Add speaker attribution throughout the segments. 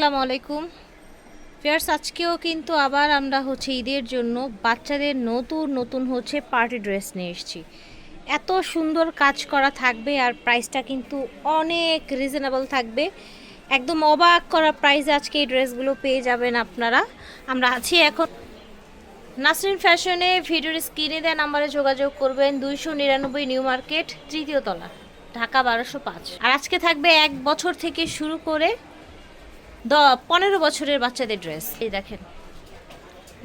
Speaker 1: আসসালামু আলাইকুম। ফেয়ার্স, আজকেও কিন্তু আবার আমরা হচ্ছে ঈদের জন্য বাচ্চাদের নতুন নতুন হচ্ছে পার্টি ড্রেস নিয়ে এসেছি। এত সুন্দর কাজ করা থাকবে আর প্রাইসটা কিন্তু অনেক রিজনেবল থাকবে। একদম অবাক করা প্রাইসে আজকে এই ড্রেসগুলো পেয়ে যাবেন আপনারা। আমরা আছি এখন নাসরিন ফ্যাশনে, ভিডিওর স্ক্রিনে দেওয়া নাম্বারে যোগাযোগ করবেন দুইশো নিরানব্বই নিউ মার্কেট, তৃতীয় তলা, ঢাকা বারোশো পাঁচ। আর আজকে থাকবে এক বছর থেকে শুরু করে দ, পনেরো বছরের বাচ্চাদের ড্রেস। এই দেখেন।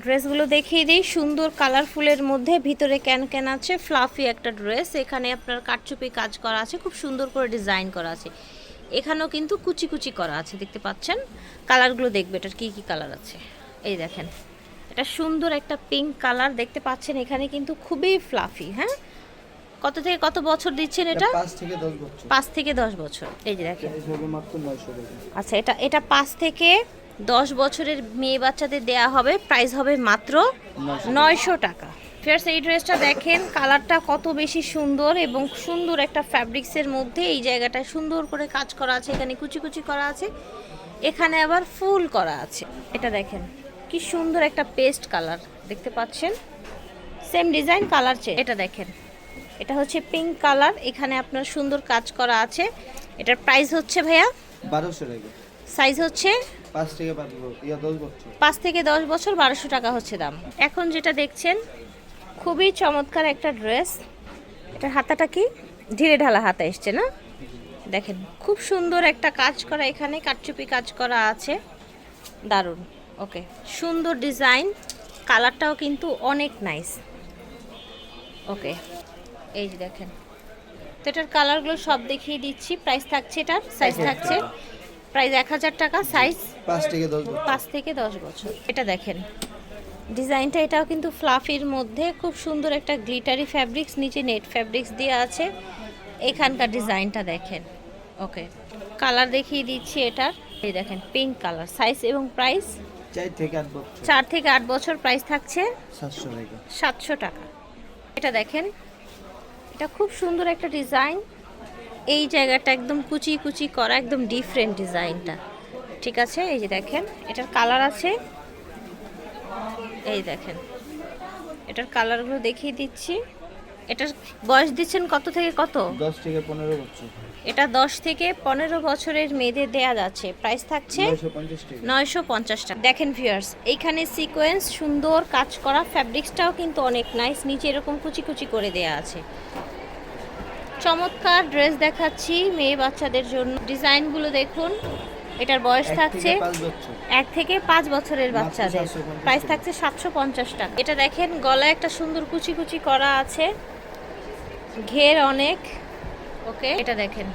Speaker 1: ড্রেসগুলো দেখিয়ে দিই। সুন্দর, কালারফুলের মধ্যে ভিতরে ক্যান ক্যান আছে, ফ্লাফি একটা ড্রেস। এখানে আপনার কাটচুপি কাজ করা আছে, খুব সুন্দর করে ডিজাইন করা আছে। এখানেও কিন্তু কুচি কুচি করা আছে, দেখতে পাচ্ছেন? কালারগুলো দেখবে, এটার কী কী কালার আছে? এই দেখেন। এটা সুন্দর একটা পিঙ্ক কালার, দেখতে পাচ্ছেন? এখানে কিন্তু খুবই ফ্লাফি হ্যাঁ? কত থেকে কত বছর দিচ্ছেন এটা
Speaker 2: পাঁচ থেকে দশ বছর।
Speaker 1: পাঁচ থেকে দশ বছর। এই যে দেখেন। আচ্ছা এটা এটা পাঁচ থেকে দশ বছরের মেয়ে বাচ্চাদের দেয়া হবে। প্রাইস হবে মাত্র নয়শো টাকা। ফিয়ার্স এই ড্রেসটা দেখেন কালারটা কত বেশি সুন্দর এবং সুন্দর একটা ফ্যাব্রিক্সের মধ্যে এই জায়গাটায় সুন্দর করে কাজ করা আছে এখানে কুচি কুচি করা আছে। এখানে আবার ফুল করা আছে। এটা দেখেন কি সুন্দর একটা পেস্ট কালার দেখতে পাচ্ছেন? সেম ডিজাইন কালার চেয়ে এটা দেখেন। এটা হচ্ছে পিঙ্ক কালার এখানে আপনার সুন্দর কাজ করা আছে। এটার প্রাইস হচ্ছে ভাইয়া?
Speaker 2: বারোশো টাকা।
Speaker 1: সাইজ হচ্ছে?
Speaker 2: পাঁচ থেকে দশ বছর।
Speaker 1: বারোশো টাকা হচ্ছে দাম। এখন যেটা দেখছেন খুবই চমৎকার একটা ড্রেস এটার হাতাটা কি? ঢিলে ঢালা হাতা এসছে না? দেখেন খুব সুন্দর একটা কাজ করা এখানে কাটচুপি কাজ করা আছে। দারুণ ওকে সুন্দর ডিজাইন কালারটাও কিন্তু অনেক নাইস ওকে এই যে দেখেন। তো এটার কালারগুলো সব দেখিয়ে দিচ্ছি। প্রাইস থাকছে এটার সাইজ থাকছে। প্রাইস এক হাজার টাকা সাইজ
Speaker 2: পাঁচ থেকে দশ বছর।
Speaker 1: পাঁচ থেকে দশ বছর। এটা দেখেন। ডিজাইনটা এটাও কিন্তু ফ্লাফির মধ্যে খুব সুন্দর একটা গ্লিটারি ফ্যাব্রিক্স নিচে নেট ফ্যাব্রিক্স দেওয়া আছে। এখানকার ডিজাইনটা দেখেন। ওকে কালার দেখিয়ে দিচ্ছি এটার। এই দেখেন পিঙ্ক কালার সাইজ এবং প্রাইস
Speaker 2: চার থেকে আট বছর।
Speaker 1: প্রাইস থাকছে।
Speaker 2: সাতশো টাকা।
Speaker 1: এটা দেখেন এটা খুব সুন্দর একটা ডিজাইন। এই জায়গাটা একদম কুচি কুচি করা, একদম ডিফারেন্ট ডিজাইনটা। ঠিক আছে? এই যে দেখেন, এটার কালার আছে। এই দেখেন, এটার কালারগুলো দেখিয়ে দিচ্ছি। এটার বয়স দিচ্ছেন কত থেকে কত?
Speaker 2: দশ থেকে পনেরো বছর।
Speaker 1: এটা দশ থেকে পনেরো বছরের মেয়েদের দেয়া যাচ্ছে। প্রাইস থাকছে
Speaker 2: নয়শো পঞ্চাশ টাকা।
Speaker 1: দেখেন ভিউয়ার্স এইখানে সিকোয়েন্স সুন্দর কাজ করা ফ্যাব্রিক্সটাও কিন্তু অনেক নাইস নিচে এরকম কুচি কুচি করে দেয়া আছে। চমৎকার ড্রেস দেখাচ্ছি মেয়ে বাচ্চাদের জন্য। ডিজাইনগুলো দেখুন এটার বয়স থাকছে এক থেকে পাঁচ বছরের বাচ্চাদের। প্রাইস থাকছে সাতশো পঞ্চাশ টাকা। এটা দেখেন গলায় একটা সুন্দর কুচি কুচি করা আছে। ঘের অনেক। ওকে এটা দেখেন।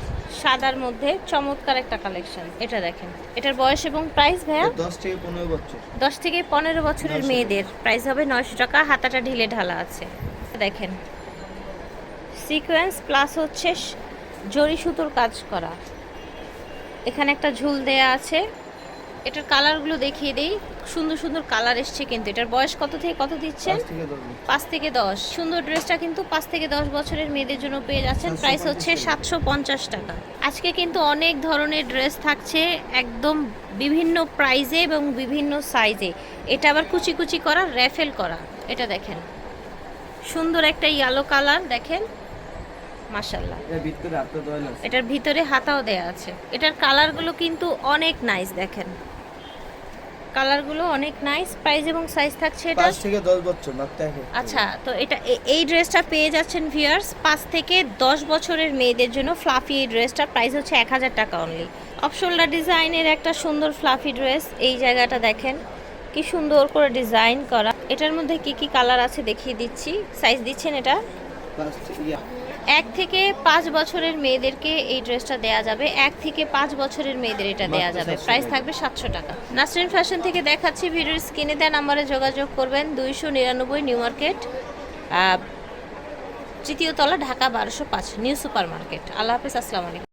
Speaker 1: সাদার মধ্যে চমৎকার একটা কালেকশন। এটা দেখেন। এটার বয়স এবং প্রাইস ভাইয়া?
Speaker 2: দশ থেকে পনেরো বছর।
Speaker 1: দশ থেকে পনেরো বছরের মেয়েদের। প্রাইস হবে নয়শো টাকা। হাতাটা ঢিলে ঢালা আছে। দেখেন। সিকোয়েন্স প্লাস হচ্ছে জরি সুতোর কাজ করা। এখানে একটা ঝুল দেয়া আছে। এটার কালারগুলো দেখিয়ে দিই। সুন্দর সুন্দর কালার এসছে কিন্তু। এটার বয়স কত থেকে কত দিচ্ছেন?
Speaker 2: পাঁচ থেকে দশ
Speaker 1: সুন্দর ড্রেসটা কিন্তু পাঁচ থেকে দশ বছরের মেয়েদের জন্য পেয়ে যাচ্ছেন। প্রাইস হচ্ছে সাতশো পঞ্চাশ টাকা। আজকে কিন্তু অনেক ধরনের ড্রেস থাকছে একদম বিভিন্ন প্রাইজে এবং বিভিন্ন সাইজে। এটা আবার কুচি কুচি করা র্যাফেল করা। এটা দেখেন। সুন্দর একটা ইয়েলো কালার দেখেন। মাশাল্লাহ এটার ভিতরে হাতাও দেয়া আছে। এটার কালারগুলো কিন্তু অনেক নাইস দেখেন। কালারগুলো অনেক নাইস প্রাইস এবং সাইজ থাকছে এটা।
Speaker 2: পাঁচ থেকে দশ বছর মাত্র।
Speaker 1: আচ্ছা তো এটা এই ড্রেসটা পেয়ে যাচ্ছেন ভিয়ার্স পাঁচ থেকে দশ বছরের মেয়েদের জন্য ফ্লাফি এই ড্রেসটার প্রাইস হচ্ছে এক হাজার টাকা অনলি অপশোল্ডার ডিজাইনের একটা সুন্দর ফ্লাফি ড্রেস এই জায়গাটা দেখেন কি সুন্দর করে ডিজাইন করা। এটার মধ্যে কি কি কালার আছে দেখিয়ে দিচ্ছি সাইজ দিচ্ছেন এটা? এক থেকে পাঁচ বছরের মেয়েদেরকে এই ড্রেসটা দেয়া যাবে। এক থেকে পাঁচ বছরের মেয়েদের এটা দেয়া যাবে।
Speaker 2: 700
Speaker 1: প্রাইস থাকবে সাতশো টাকা। নাসরিন ফ্যাশন থেকে দেখাচ্ছি ভিডিওর স্ক্রিনে দেন নাম্বারে যোগাযোগ করবেন দুইশো নিরানব্বই নিউ মার্কেট তৃতীয়তলা তৃতীয় তলা ঢাকা বারোশো পাঁচ নিউ সুপার মার্কেট। আল্লাহ হাফিজ আসসালামু আলাইকুম।